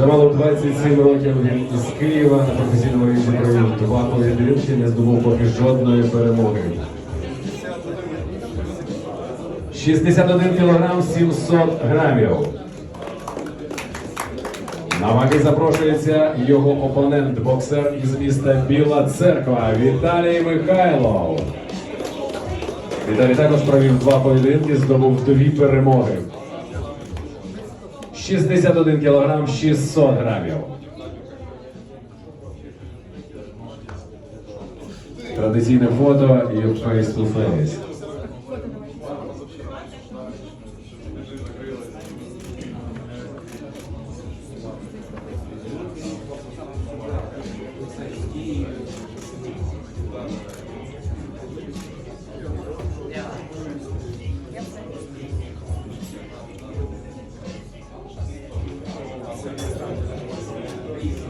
Джамалу 27 років, він із Києва на професійному рівні провів два поєдинки, не здобув поки жодної перемоги. 61 кілограм 700 грамів. На ваги запрошується його опонент, боксер із міста Біла Церква Віталій Михайлов. Віталій також провів два поєдинки, здобув дві перемоги. 61 кілограм 600 грамів. Традиційне фото і face Cristo.